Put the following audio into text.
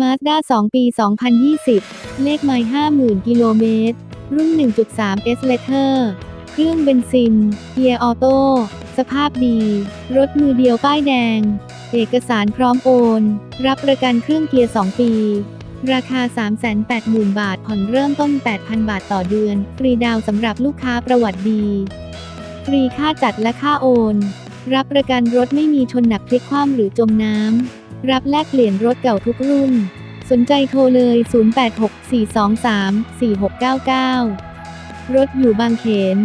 Mazda 2ปี 2020 เลขไมล์50,000 กิโลเมตร รุ่น 1.3 S Letter เครื่องเบนซิน เกียร์ออโต้ สภาพดี รถมือเดียวป้ายแดง เอกสารพร้อมโอน รับประกันเครื่องเกียร์ 2 ปี ราคา 380,000 บาท ผ่อนเริ่มต้น 8,000 บาทต่อเดือน ฟรีดาวสำหรับลูกค้าประวัติดี ฟรีค่าจัดและค่าโอน รับประกันรถไม่มีชนหนักพลิกคว่ำหรือจมน้ำ รับแลกเปลี่ยนรถเก่าทุกรุ่น สนใจโทรเลย 0864234699 รถอยู่บางเขน